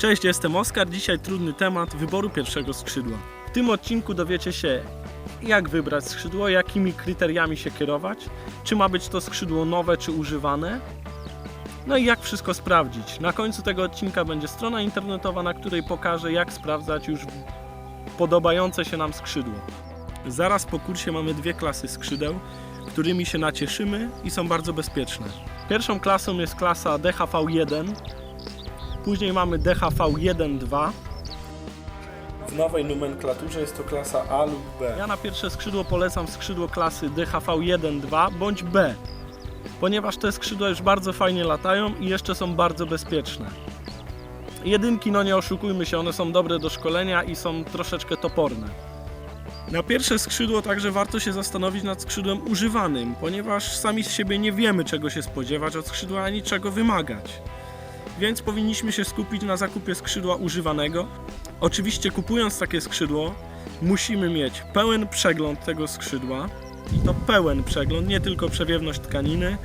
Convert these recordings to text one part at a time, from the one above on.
Cześć, jestem Oskar. Dzisiaj trudny temat wyboru pierwszego skrzydła. W tym odcinku dowiecie się, jak wybrać skrzydło, jakimi kryteriami się kierować, czy ma być to skrzydło nowe czy używane, no i jak wszystko sprawdzić. Na końcu tego odcinka będzie strona internetowa, na której pokażę, jak sprawdzać już podobające się nam skrzydło. Zaraz po kursie mamy dwie klasy skrzydeł, którymi się nacieszymy i są bardzo bezpieczne. Pierwszą klasą jest klasa DHV1, Później mamy DHV1-2. W nowej nomenklaturze jest to klasa A lub B. Ja na pierwsze skrzydło polecam skrzydło klasy DHV1-2 bądź B, ponieważ te skrzydła już bardzo fajnie latają i jeszcze są bardzo bezpieczne. Jedynki, no nie oszukujmy się, one są dobre do szkolenia i są troszeczkę toporne. Na pierwsze skrzydło także warto się zastanowić nad skrzydłem używanym, ponieważ sami z siebie nie wiemy czego się spodziewać od skrzydła ani czego wymagać więc powinniśmy się skupić na zakupie skrzydła używanego. Oczywiście kupując takie skrzydło musimy mieć pełen przegląd tego skrzydła i to pełen przegląd, nie tylko przewiewność tkaniny,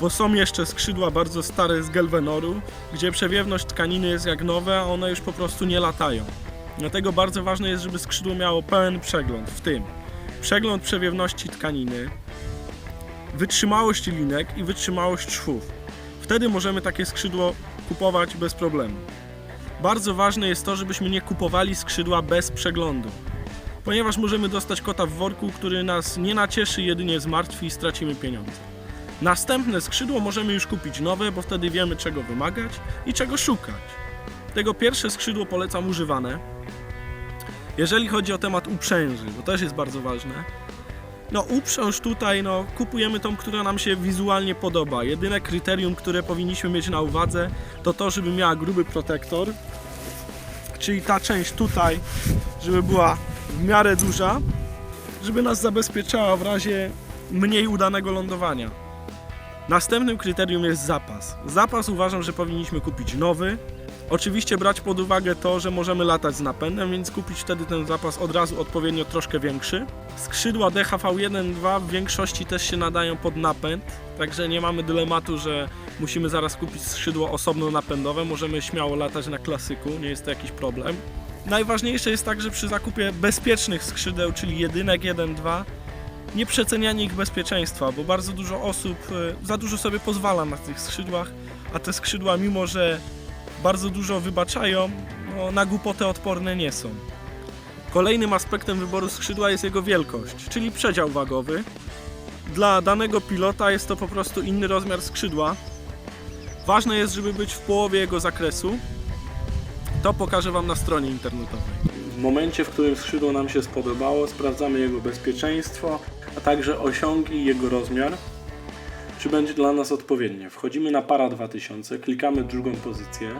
bo są jeszcze skrzydła bardzo stare z Galvenoru, gdzie przewiewność tkaniny jest jak nowe, a one już po prostu nie latają. Dlatego bardzo ważne jest, żeby skrzydło miało pełen przegląd, w tym przegląd przewiewności tkaniny, wytrzymałość linek i wytrzymałość szwów. Wtedy możemy takie skrzydło kupować bez problemu. Bardzo ważne jest to, żebyśmy nie kupowali skrzydła bez przeglądu, ponieważ możemy dostać kota w worku, który nas nie nacieszy, jedynie zmartwi i stracimy pieniądze. Następne skrzydło możemy już kupić nowe, bo wtedy wiemy czego wymagać i czego szukać. Tego pierwsze skrzydło polecam używane. Jeżeli chodzi o temat uprzęży, bo też jest bardzo ważne, no uprząż tutaj, no kupujemy tą, która nam się wizualnie podoba. Jedyne kryterium, które powinniśmy mieć na uwadze, to to, żeby miała gruby protektor, czyli ta część tutaj, żeby była w miarę duża, żeby nas zabezpieczała w razie mniej udanego lądowania. Następnym kryterium jest zapas. Zapas uważam, że powinniśmy kupić nowy. Oczywiście brać pod uwagę to, że możemy latać z napędem, więc kupić wtedy ten zapas od razu odpowiednio troszkę większy. Skrzydła DHV1-2 w większości też się nadają pod napęd, także nie mamy dylematu, że musimy zaraz kupić skrzydło osobno napędowe. Możemy śmiało latać na klasyku, nie jest to jakiś problem. Najważniejsze jest także przy zakupie bezpiecznych skrzydeł, czyli jedynek 1-2, nie przecenianie ich bezpieczeństwa, bo bardzo dużo osób e, za dużo sobie pozwala na tych skrzydłach, a te skrzydła, mimo że bardzo dużo wybaczają, no, na głupotę odporne nie są. Kolejnym aspektem wyboru skrzydła jest jego wielkość, czyli przedział wagowy. Dla danego pilota jest to po prostu inny rozmiar skrzydła. Ważne jest, żeby być w połowie jego zakresu. To pokażę Wam na stronie internetowej. W momencie, w którym skrzydło nam się spodobało, sprawdzamy jego bezpieczeństwo, a także osiągi i jego rozmiar czy będzie dla nas odpowiednie. Wchodzimy na para 2000, klikamy drugą pozycję,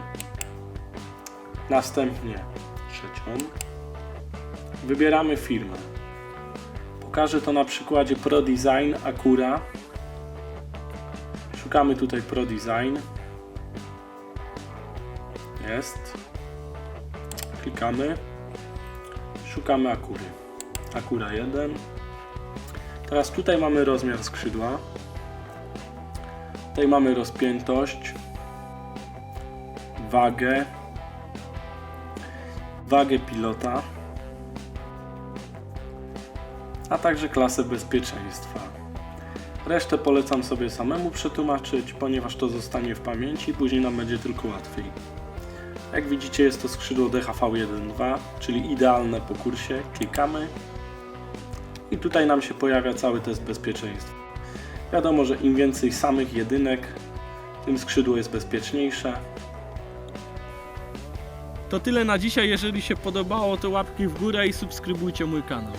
następnie trzecią, wybieramy firmę. Pokażę to na przykładzie ProDesign Acura. Szukamy tutaj ProDesign. Jest. Klikamy. Szukamy Akury. Akura 1. Teraz tutaj mamy rozmiar skrzydła. Tutaj mamy rozpiętość, wagę, wagę pilota, a także klasę bezpieczeństwa. Resztę polecam sobie samemu przetłumaczyć, ponieważ to zostanie w pamięci i później nam będzie tylko łatwiej. Jak widzicie jest to skrzydło DHV1.2, czyli idealne po kursie. Klikamy i tutaj nam się pojawia cały test bezpieczeństwa. Wiadomo, że im więcej samych jedynek, tym skrzydło jest bezpieczniejsze. To tyle na dzisiaj. Jeżeli się podobało, to łapki w górę i subskrybujcie mój kanał.